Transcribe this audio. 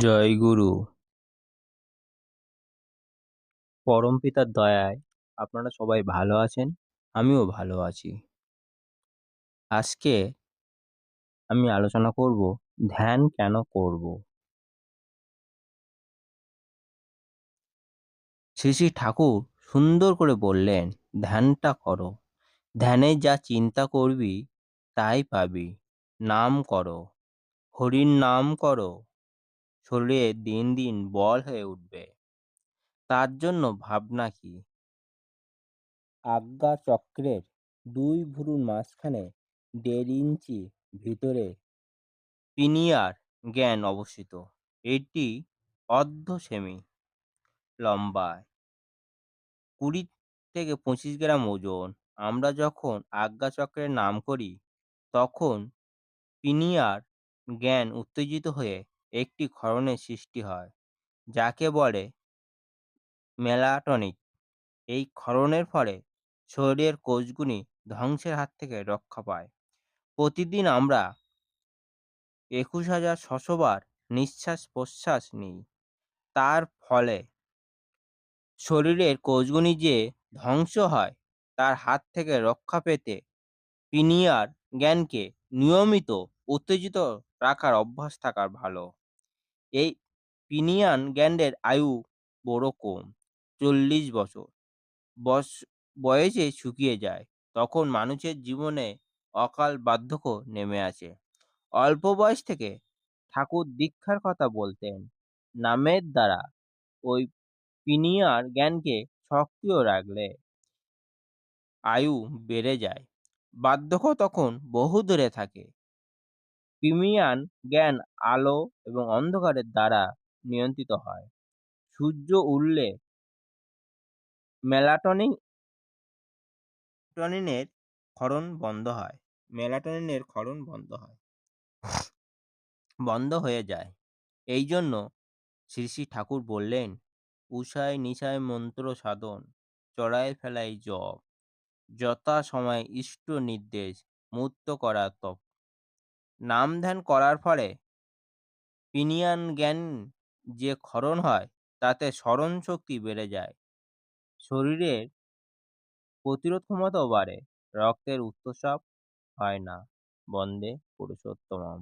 জয় গুরু। পরম পিতার দয়ায় আপনারা সবাই ভালো আছেন, আমিও ভালো আছি। আজকে আমি আলোচনা করব, ধ্যান কেন করব? শ্রী শ্রী ঠাকুর সুন্দর করে বললেন, ধ্যানটা করো। ধ্যানে যা চিন্তা করবি, তাই পাবি। নাম করো। হরির নাম করো। শরীরে দিন দিন বল হয়ে উঠবে। তার জন্য ভাবনা কি? আজ্ঞা চক্রের দুই ভুরুর মাঝখানে দেড় ইঞ্চি ভিতরে পিনিয়ার জ্ঞান অবস্থিত। এটি অর্ধ সেমি লম্বায়। কুড়ি থেকে পঁচিশ গ্রাম ওজন। আমরা যখন আজ্ঞাচক্রের নাম করি, তখন পিনিয়ার জ্ঞান উত্তেজিত হয়ে একটি ক্ষরণের সৃষ্টি হয়, যাকে বলে মেলাটনিক। এই ক্ষরণের ফলে শরীরের কোষগুলি ধ্বংসের হাত থেকে রক্ষা পায়। প্রতিদিন আমরা একুশ হাজার ছশো বার নিঃশ্বাস প্রশ্বাস নিই। তার ফলে শরীরের কোষগুলি যে ধ্বংস হয়, তার হাত থেকে রক্ষা পেতে পিনিয়ার জ্ঞানকে নিয়মিত উত্তেজিত রাখার অভ্যাস থাকার ভালো। এই পিনিয়ান জ্ঞানের আয়ু বড় কম, চল্লিশ বছর। বস, বয়সে শুকিয়ে যায়, তখন মানুষের জীবনে অকাল বার্ধক্য নেমে আসে। অল্প বয়স থেকে ঠাকুর দীক্ষার কথা বলতেন। নামের দ্বারা ওই পিনিয়ার জ্ঞানকে সক্রিয় রাখলে আয়ু বেড়ে যায়। বার্ধক্য তখন বহু দূরে থাকে। পিমিয়ান জ্ঞান আলো এবং অন্ধকারের দ্বারা নিয়ন্ত্রিত হয়। সূর্য উঠলে মেলাটনিন টনিনের ক্ষরণ বন্ধ হয়। মেলাটনিনের ক্ষরণ বন্ধ হয়। বন্ধ হয়ে যায়। এই জন্য শ্রী শ্রী ঠাকুর বললেন, উষায় নিশায় মন্ত্র সাধন চড়ায় ফেলায় জপ যথা সময় ইষ্ট নির্দেশ মুক্ত করা তপ নাম ধ্যান করার ফলে পিনিয়ান জ্ঞান যে ক্ষরণ হয়, তাতে স্মরণ শক্তি বেড়ে যায়। শরীরের প্রতিরোধ ক্ষমতাও বাড়ে। রক্তের উত্তসাপ হয় না। বন্দে পুরুষোত্তমম।